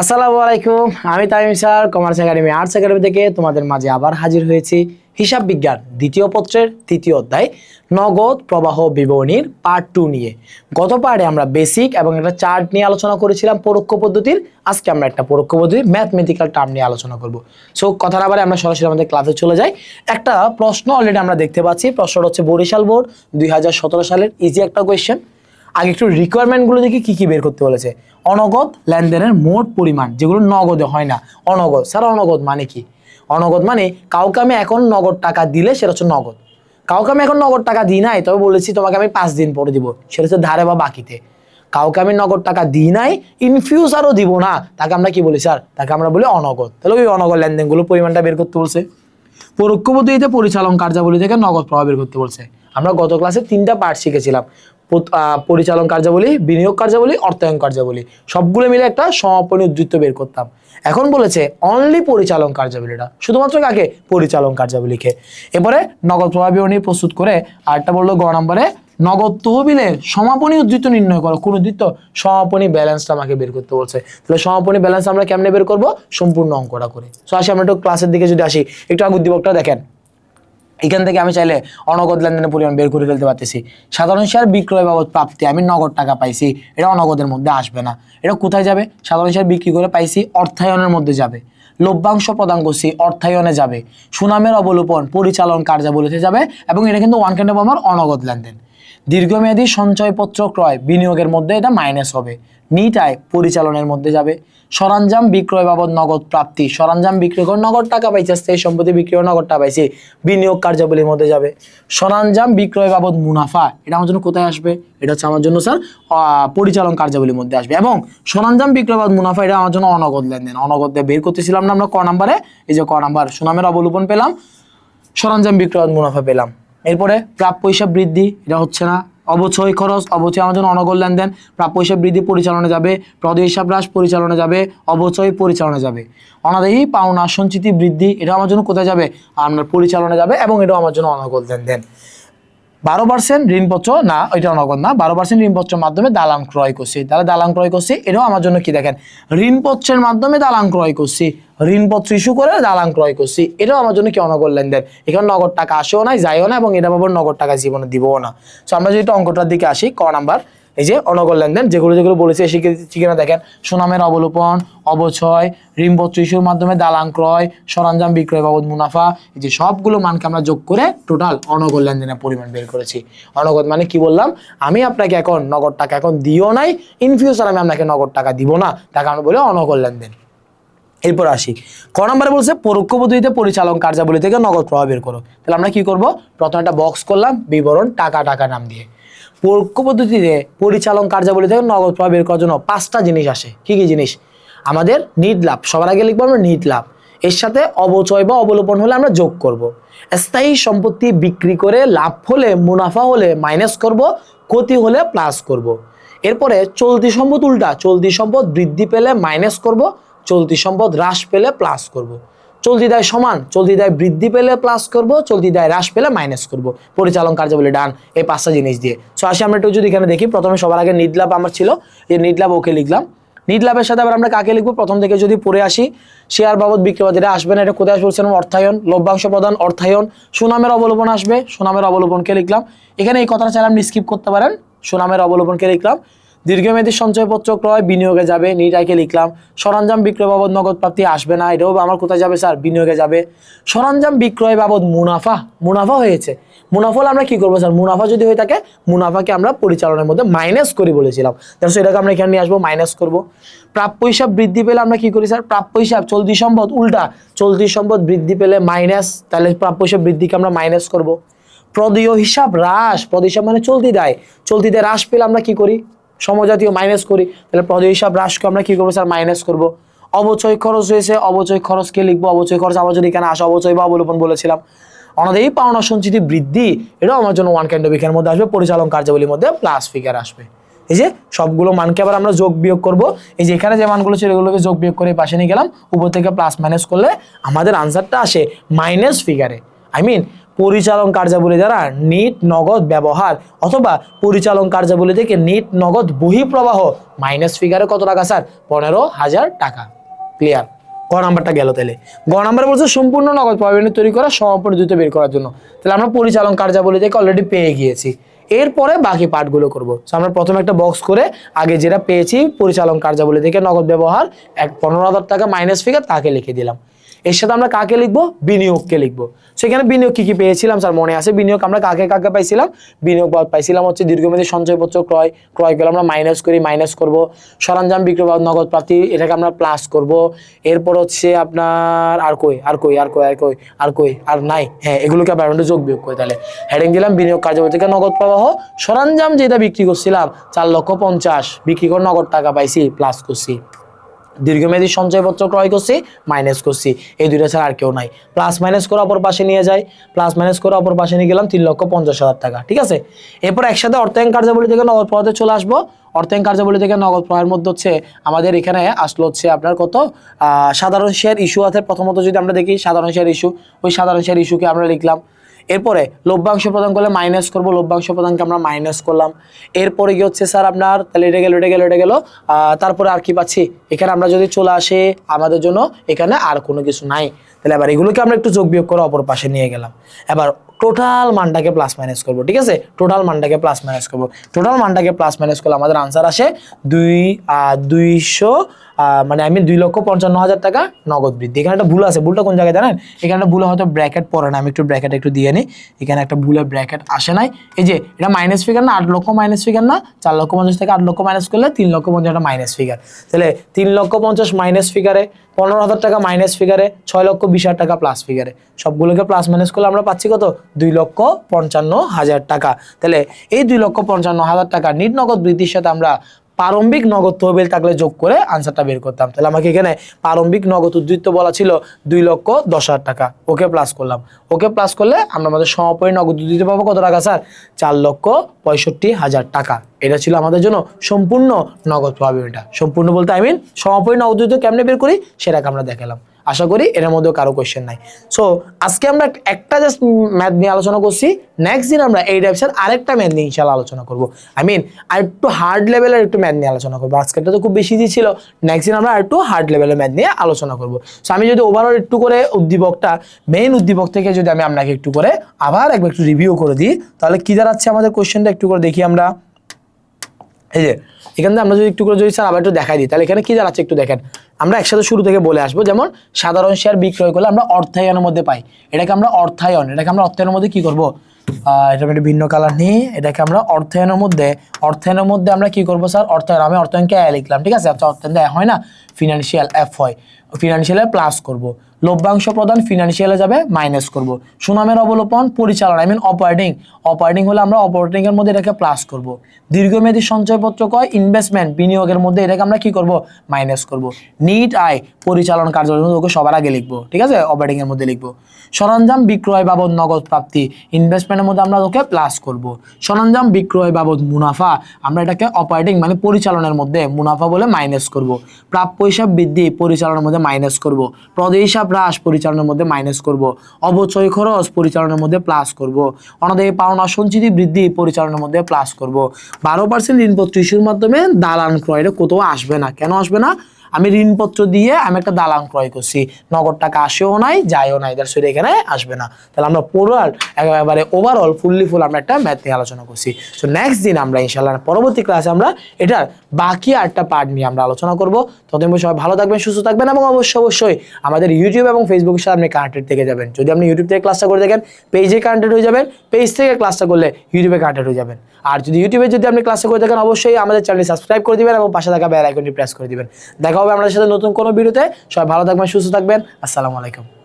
আসসালামু আলাইকুম, আমি Tamim sir commerce academy arts academy থেকে তোমাদের মাঝে আবার হাজির হয়েছি হিসাব বিজ্ঞান দ্বিতীয় পত্রের তৃতীয় অধ্যায়, নগদ প্রবাহ বিবরণীর পার্ট টু নিয়ে। গত পার্টে আমরা বেসিক এবং একটা চার্ট নিয়ে আলোচনা করেছিলাম পরোক্ষ পদ্ধতির। আজকে আমরা একটা পরোক্ষ পদ্ধতির ম্যাথমেটিক্যাল টার্ম নিয়ে আলোচনা করব। সো কথার আবার আমরা সরাসরি আমাদের ক্লাসে চলে যাই। একটা প্রশ্ন অলরেডি আমরা দেখতে পাচ্ছি, প্রশ্নটা হচ্ছে বরিশাল বোর্ড, দুই হাজার সতেরো সালের ইজি একটা কোয়েশ্চেন আগে একটু রিকোয়ারমেন্টগুলো দেখি কি কি বের করতে বলেছে। অনগদ লেনদেনের মোট পরিমাণ, যেগুলো নগদে হয় না। অনগদ, স্যার, অনগদ মানে কি? অনগদ মানে কাউকে আমি এখন নগদ টাকা দিলে সেটা হচ্ছে নগদ। কাউকে আমি এখন নগদ টাকা দিই নাই, তবে বলেছি তোমাকে আমি পাঁচ দিন পরে দিব, সেটা হচ্ছে ধারে বা বাকিতে। কাউকে আমি নগদ টাকা দিই নাই ইন ফিউচারও দিব না। তাকে আমরা কি বলি, স্যার? তাকে আমরা বলি অনগদ। তাহলে ওই অনগদ লেনদেনগুলো পরিমাণটা বের করতে বলছে। পরোক্ষ পদ্ধতিতে পরিচালন কার্যাবলী থেকে নগদ প্রভাব বের করতে বলছে। আমরা গত ক্লাসে তিনটা পার্ট শিখেছিলাম। পরিচালন কার্যাবলী, বিনিয়োগ কার্যাবলী, অর্থায়ন কার্যাবলী। সবগুলো মিলে একটা সমাপনী উদ্ধৃত্ত বের করতাম। এখন বলেছে অনলি পরিচালন কার্যাবলীটা। শুধুমাত্র কাকে? পরিচালন কার্যাবলীকে। এবারে নগদ প্রভাব প্রস্তুত করে আরেকটা বলল গ নম্বরে, নগদ তহবিলের সমাপনী উদ্ধৃত নির্ণয় করো। কোন উদ্ধৃত সমাপনী ব্যালেন্সটা আমাকে বের করতে বলছে। তাহলে সমাপনী ব্যালেন্স আমরা কেমনে বের করব? সম্পূর্ণ অঙ্কটা করে। সো আসি আমরা একটু ক্লাসের দিকে যদি আসি, একটু আগে উদ্দীপকটা দেখেন। এখান থেকে আমি চাইলে অনগদ লেনদেনের পরিমাণ বের করে ফেলতে পারতেছি। সাধারণ শেয়ার বিক্রয় বাবদ প্রাপ্তি আমি নগদ টাকা পাইছি, এটা অনগদের মধ্যে আসবে না। এটা কোথায় যাবে? সাধারণ শেয়ার বিক্রি করে পাইছি, অর্থায়নের মধ্যে যাবে। লভ্যাংশ প্রদান করছি, অর্থায়নে যাবে। সুনামের অবলোপন, পরিচালন কার্যাবলীতে যাবে এবং এটা কিন্তু ওয়ান কাইন্ড অফ আমার অনগদ লেনদেন। দীর্ঘমেয়াদী সঞ্চয়পত্র ক্রয় বিনিয়োগের মধ্যে এটা মাইনাস হবে। নিট আয় পরিচালনের মধ্যে যাবে। সরঞ্জাম বিক্রয় বাবদ নগদ প্রাপ্তি। সরঞ্জাম বিক্রয় করে নগদ টাকা পাইছে স্থায়ী সম্পত্তি বিক্রয় করে নগদ টাকা পাইছে, বিনিয়োগ কার্যাবলীর মধ্যে যাবে। সরঞ্জাম বিক্রয় বাবদ মুনাফা, এটা আমার জন্য কোথায় আসবে? এটা হচ্ছে আমার জন্য, স্যার পরিচালন কার্যাবলীর মধ্যে আসবে। এবং সরঞ্জাম বিক্রয় বাবদ মুনাফা, এটা আমার জন্য অনগদ লেনদেন। অনগদ বের করতেছিলাম না আমরা, ক নাম্বারে? এই যে ক নাম্বার, সুনামের অবলোপন পেলাম, সরঞ্জাম বিক্রয় মুনাফা পেলাম। এরপরে প্রাপ্য হিসাব বৃদ্ধি, এটা হচ্ছে না। অবচয় খরচ, অবচয় আমার জন্য অনগল লেনদেন, প্রাপ্য হিসাব বৃদ্ধি পরিচালনা যাবে প্রদ হিসাব হ্রাস পরিচালনা যাবে, অবচয় পরিচালনা যাবে। অনাদায়ী পাওনা সঞ্চিতি বৃদ্ধি, এটা আমার জন্য কোথায় যাবে? আপনার পরিচালনা যাবে এবং এটাও আমার জন্য অনগল লেনদেন। বারো পার্সেন্ট ঋণপত্র, না, এটা নগদ না, বারো পার্সেন্ট ঋণপত্রের মাধ্যমে দালান ক্রয় করছি। তাহলে দালান ক্রয় করছি, এটাও আমার জন্য কি দেখেন? ঋণপত্রের মাধ্যমে দালান ক্রয় করছি, ঋণপত্র ইস্যু করে দালান ক্রয় করছি, এটাও আমার জন্য কি অনগর লেনদেন? এখানে নগদ টাকা আসেও না যাইও না, এবং এটা বাবার নগদ টাকা জীবনে দিবও না। তো আমরা যদি অঙ্কটার দিকে আসি, ক নাম্বার? এই যে অনগর লেনদেন, যেগুলো যেগুলো বলেছে শিখে দিচ্ছি কিনা দেখেন? সুনামের অবলোপন, অবচয় ঋণপত্র ইস্যুর মাধ্যমে দালান ক্রয়, সরঞ্জাম বিক্রয় বাবদ মুনাফা, এই যে সবগুলো মানকে আমরা যোগ করে টোটাল অনগর লেনদেনের পরিমাণ বের করেছি। অনগদ মানে কি বললাম? আমি আপনাকে এখন নগদ টাকা এখন দিও নাই ইন ফিউচার আমি আপনাকে নগদ টাকা দিব না। তাকে আমরা বলি অনগর লেনদেন। এরপর আসি। ক নম্বরে বলছে, পরোক্ষ পদ্ধতিতে পরিচালন কার্যাবলী থেকে নগদ প্রভাব বের করো। তাহলে আমরা কি করব? প্রথমে একটা বক্স করলাম, বিবরণ, টাকা টাকা, নাম দিয়ে। পরোক্ষ পদ্ধতিতে পরিচালন কার্যাবলী থেকে নগদ প্রভাব বের করার জন্য পাঁচটা জিনিস আসে কি কি জিনিস আমাদের নিট লাভ সবার আগে লিখব আমরা নিট লাভ এর সাথে অবচয় বা অবলোপন হলে আমরা যোগ করব। স্থায়ী সম্পত্তি বিক্রি করে লাভ হলে, মুনাফা হলে মাইনাস করব, ক্ষতি হলে প্লাস করব। এরপরে চলতি সম্পদ উল্টা, চলতি সম্পদ বৃদ্ধি পেলে মাইনাস করব, চলতি সম্পদ হ্রাস পেলে প্লাস করব। চলতি দায় সমান, চলতি দায় বৃদ্ধি পেলে প্লাস করব, চলতি দায় হ্রাস পেলে মাইনাস করব। পরিচালন কার্যাবলী ডান এই পাঁচটা জিনিস দিয়ে। সো আসি আমরা একটু যদি এখানে দেখি, প্রথমে সবার আগে নিট লাভ আমার ছিল, এই নিট লাভ ওকে লিখলাম। নিট লাভের সাথে আবার আমরা কাকে লিখব? প্রথম থেকে যদি পড়ে আসি শেয়ার বাবদ বিক্রি এটা আসবে না, এটা কোথায় বলছিলাম অর্থায়ন, লভ্যাংশ প্রদান, অর্থায়ন। সুনামের অবলোপন আসবে, সুনামের অবলোপনকে লিখলাম। এখানে এই কথাটা চাইলে আপনি স্কিপ করতে পারেন। সুনামের অবলোপনকে লিখলাম। দীর্ঘমেয়াদী সঞ্চয়পত্র ক্রয় বিনিয়োগে যাবে নিটাইকে লিখলাম সরঞ্জাম বিক্রয় বাবদ নগদ প্রাপ্তি আসবে না, এটাও আমার কোথায় যাবে স্যার? বিনিয়োগে যাবে। সরঞ্জাম বিক্রয় বাবদ মুনাফা মুনাফা হয়েছে। মুনাফা আমরা কি করব স্যার? মুনাফা যদি হয়ে থাকে, মুনাফাকে আমরা পরিচালনার মধ্যে মাইনাস করি বলেছিলাম। তাহলে সেটাকে আমরা এখানে নিয়ে আসব মাইনাস করব। প্রাপ্য হিসাব বৃদ্ধি পেলে আমরা কি করি স্যার? প্রাপ্য হিসাব, চলতি সম্পদ, উল্টা। চলতি সম্পদ বৃদ্ধি পেলে মাইনাস তাহলে প্রাপ্য হিসাব বৃদ্ধিকে আমরা মাইনাস করব। প্রদেয় হিসাব হ্রাস প্রদ হিসাব মানে চলতি দেয়। চলতি হ্রাস পেলে আমরা কি করি? সমজাতীয় মাইনাস করি, তাহলে প্রদেয় হিসাব হ্রাসকে আমরা কি করব স্যার মাইনাস করব। অবচয় খরচ হয়েছে অবচয় খরচকে লিখব? অবচয় খরচ আমার যদি এখানে আসে, অবচয় বা অবলোপন বলেছিলাম। অনাদায়ী পাওনা সঞ্চিতি বৃদ্ধি, এটাও আমার জন্য ওয়ান ক্যান্ড এখানের মধ্যে আসবে, পরিচালন কার্যাবলীর মধ্যে প্লাস ফিগার আসবে। এই যে সবগুলো মানকে আবার আমরা যোগ বিয়োগ করব। এই যে এখানে যে মানগুলো ছিল, এগুলোকে যোগ বিয়োগ করে পাশে নিয়ে গেলাম, উপর থেকে প্লাস মাইনাস করলে আমাদের আনসারটা আসে মাইনাস ফিগারে আই মিন পরিচালন কার্যাবলী দ্বারা নিট নগদ ব্যবহার অথবা পরিচালন কার্যাবলী থেকে নিট নগদ বহিঃপ্রবাহ মাইনাস ফিগারে কত টাকা স্যার পনেরো হাজার টাকা। ক্লিয়ার গ নাম্বারটা গেল তাহলে। গ নাম্বার বলছে সম্পূর্ণ নগদ প্রবাহ তৈরি করা সমাপনী দ্রুত বের করার জন্য। তাহলে আমরা পরিচালন কার্যাবলী থেকে অলরেডি পেয়ে গিয়েছি। এরপরে বাকি পার্টগুলো করব। So, আমরা প্রথমে একটা বক্স করে আগে যেটা পেয়েছি পরিচালন কার্যাবলী থেকে নগদ ব্যবহার এক পনেরো হাজার টাকা মাইনাস ফিগার তাকে লিখে দিলাম। এর সাথে আমরা কাকে লিখব? বিনিয়োগকে লিখব। সেখানে বিনিয়োগ কি কি পেয়েছিলাম? স্যার, মনে আছে? বিনিয়োগ আমরা কাকে কাকে পাইছিলাম? বিনিয়োগ পাইছিলাম হচ্ছে দীর্ঘমেয়াদী সঞ্চয়পত্র ক্রয় ক্রয় করলে আমরা মাইনাস করি মাইনাস করব। সরঞ্জাম বিক্রয় বাদ নগদ প্রাপ্তি, এটাকে আমরা প্লাস করব। এরপর হচ্ছে আপনার আর কই আর কই আর কই আর কই আর কই, আর নাই। হ্যাঁ এগুলোকে আবার আমরা যোগ বিয়োগ করে তাহলে। হেডিং দিলাম, বিনিয়োগ কার্যবলী থেকে নগদ প্রবাহ। সরঞ্জাম যেটা বিক্রি করছিলাম, চার লক্ষ পঞ্চাশ। বিক্রি করে নগদ টাকা পাইছি প্লাস করছি। দীর্ঘমেয়াদী সঞ্চয়পত্র ক্রয় করছি মাইনাস করছি। এই দুইটা ছাড়া আর কেউ নাই। প্লাস মাইনাস করে অপর পাশে নিয়ে যায় প্লাস মাইনাস করে অপর পাশে নিয়ে গেলাম তিন লক্ষ পঞ্চাশ হাজার টাকা, ঠিক আছে? এরপর একসাথে অর্থায়ন কার্যাবলী থেকে নগদ প্রবাহে চলে আসব। অর্থায়ন কার্যাবলী থেকে নগদ প্রবাহের মধ্যে হচ্ছে আমাদের এখানে আসলো হচ্ছে আপনার কত? সাধারণ শেয়ার ইস্যু আছে। প্রথমত যদি আমরা দেখি সাধারণ শেয়ার ইস্যু ওই সাধারণ শেয়ার ইস্যুকে আমরা লিখলাম। এরপরে লভ্যাংশ প্রদান করলে মাইনাস করব, লভ্যাংশ প্রদানকে আমরা মাইনাস করলাম। এরপরে কি হচ্ছে স্যার আপনার, তাহলে এটা গেল এটা গেল এটা গেল। তারপরে আর কি পাচ্ছি? এখানে আমরা যদি চলে আসে, আমাদের জন্য এখানে আর কোনো কিছু নাই। তাহলে এবার এগুলোকে আমরা একটু যোগ বিয়োগ করে অপর পাশে নিয়ে গেলাম। এবার টোটাল মানটাকে প্লাস মাইনাস করব, ঠিক আছে? টোটাল মানটাকে প্লাস মাইনাস করব। টোটাল মানটাকে প্লাস মাইনাস করলে আমাদের আনসার আসে দুই দুইশো মানে আমি দুই লক্ষ পঞ্চান্ন হাজার টাকা নগদ বৃদ্ধি। এখানে একটা ভুল আছে, ভুলটা কোন জায়গায় জানেন? এখানে একটা ভুলে হয়তো ব্র্যাকেট পড়ে না, আমি একটু ব্র্যাকেট একটু দিয়ে নিই এখানে একটা ভুলে ব্র্যাকেট আসে নাই। এই যে, এটা মাইনাস ফিগার না, আট লক্ষ মাইনাস ফিগার না, চার লক্ষ পঞ্চাশ থেকে আট লক্ষ মাইনাস করলে তিন লক্ষ পঞ্চাশ একটা মাইনাস ফিগার তাহলে তিন লক্ষ পঞ্চাশ মাইনাস ফিগারে পনেরো হাজার টাকা মাইনাস ফিগারে ছয় লক্ষ বিশ হাজার টাকা প্লাস ফিগারে সবগুলোকে প্লাস মাইনাস করলে আমরা পাচ্ছি কত? দুই লক্ষ পঞ্চান্ন হাজার টাকা। তাহলে এই দুই লক্ষ পঞ্চান্ন হাজার টাকা নিট নগদ বৃদ্ধির সাথে আমরা প্রারম্ভিক নগদ তহবিল থাকলে যোগ করে আনসারটা বের করতাম। তাহলে আমাকে এখানে প্রারম্ভিক নগদ উদ্ধৃত্ত বলা ছিল দুই লক্ষ দশ হাজার টাকা। ওকে প্লাস করলাম। ওকে প্লাস করলে আমরা আমাদের সমাপনী নগদ উদ্ধৃত্ত পাবো কত টাকা স্যার? চার লক্ষ পঁয়ষট্টি হাজার টাকা। এটা ছিল আমাদের জন্য সম্পূর্ণ নগদ প্রভাবিটা সম্পূর্ণ বলতে আই মিন সমাপনী নগদ উদ্ধৃত্ত কেমনে বের করি? সেটাকে আমরা দেখালাম। আশা করি এর মধ্যেও কারও কোয়েশ্চেন নাই। সো আজকে আমরা একটা জাস্ট ম্যাথ নিয়ে আলোচনা করছি নেক্সট দিন আমরা এই টাইপসের আরেকটা ম্যাথ নিয়ে ইনশাল্লাহ আলোচনা করব। আই মিন আর একটু হার্ড লেভেলের একটু ম্যাথ নিয়ে আলোচনা করব। আজকেরটা তো খুব বেশি ইজি ছিল। নেক্সট দিন আমরা একটু হার্ড লেভেলের ম্যাথ নিয়ে আলোচনা করব। সো আমি যদি ওভারঅল একটু করে উদ্দীপকটা মেইন উদ্দীপক থেকে যদি আমি আপনাকে একটু করে আবার একবার একটু রিভিউ করে দিই, তাহলে কী দাঁড়াচ্ছে আমাদের কোয়েশ্চেনটা একটু করে দেখি আমরা। এই যে, এখান থেকে আমরা যদি একটু করে যদি স্যার আবার একটু দেখাই দিই, তাহলে এখানে কী দাঁড়াচ্ছে একটু দেখেন। আমরা একসাথে শুরু থেকে বলে আসব, যেমন সাধারণ শেয়ার বিক্রয় করলে আমরা অর্থায়নের মধ্যে পাই। এটাকে আমরা অর্থায়ন, এটাকে আমরা অর্থায়নের মধ্যে কি করব? এটা একটা ভিন্ন কালার নিয়ে এটাকে আমরা অর্থায়নের মধ্যে অর্থায়নের মধ্যে আমরা কি করব স্যার অর্থায়ন, আমি অর্থায়নকে এ লিখলাম, ঠিক আছে? অর্থায়ন এ হয় না? ফিনান্সিয়াল এফ হয়। ফিনান্সিয়ালে প্লাস করব। লভ্যাংশ প্রদান ফিনান্সিয়ালে যাবে মাইনাস করব। সুনামের অবলোপন, পরিচালনা আই মিন অপারেটিং অপারেটিং হলে আমরা অপারেটিং এর মধ্যে এটাকে প্লাস করব। দীর্ঘমেয়াদী সঞ্চয়পত্র কয় ইনভেস্টমেন্ট বিনিয়োগের মধ্যে এটাকে আমরা কি করব? মাইনাস করব। নিট আয় পরিচালন কার্যক্রম ওকে সবার আগে লিখব, ঠিক আছে? অপারেটিং এর মধ্যে লিখব। সরঞ্জাম বিক্রয় বাবদ নগদ প্রাপ্তি ইনভেস্টমেন্টের মধ্যে আমরা ওকে প্লাস করব। সরঞ্জাম বিক্রয় বাবদ মুনাফা, আমরা এটাকে অপারেটিং মানে পরিচালনের মধ্যে মুনাফা বলে মাইনাস করব। প্রাপ্য হিসাব বৃদ্ধি, পরিচালনার মধ্যে মাইনাস করব। প্রদেশা হ্রাস পরিচালনার মধ্যে মাইনাস করব। অবচয় খরচ পরিচালনার মধ্যে প্লাস করব। অনাদায়ী পাওনা সঞ্চিতি বৃদ্ধি পরিচালনার মধ্যে প্লাস করব। বারো পার্সেন্ট ঋণপত্র ইস্যুর মাধ্যমে দালান ক্রয়ের কোথাও আসবে না। কেন আসবে না? আমি ঋণপত্র দিয়ে আমি একটা দালান ক্রয় করছি। নগদ টাকা আসেও নাই, যায়ও নাই দ্যাটস ওয়াই এখানে আসবে না। তাহলে আমরা পুরাল একেবারে ওভারঅল ফুললি ফুল আমরা একটা ম্যাথ নিয়ে আলোচনা করছি। সো নেক্সট দিন আমরা ইনশাল্লাহ পরবর্তী ক্লাসে আমরা এটার বাকি আটটা পার্ট নিয়ে আমরা আলোচনা করব। ততদিন সবাই ভালো থাকবেন, সুস্থ থাকবেন এবং অবশ্যই অবশ্যই আমাদের ইউটিউব এবং ফেসবুকের সাথে আপনি কানেক্টেড থেকে যাবেন। যদি আপনি ইউটিউব থেকে ক্লাসটা করে দেখেন পেজে কানেক্টেড হয়ে যাবেন পেজ থেকে ক্লাসটা করলে ইউটিউবে কানেক্টেড হয়ে যাবেন। আর যদি ইউটিউবে যদি আপনি ক্লাসটা করে দেখেন, অবশ্যই আমাদের চ্যানেল সাবস্ক্রাইব করে দিবেন এবং পাশে থাকা বেল আইকনটি প্রেস করে দিবেন। দেখা হবে আমাদের সাথে নতুন কোনো ভিডিওতে। সবাই ভালো থাকবেন সুস্থ থাকবেন। আসসালামু আলাইকুম।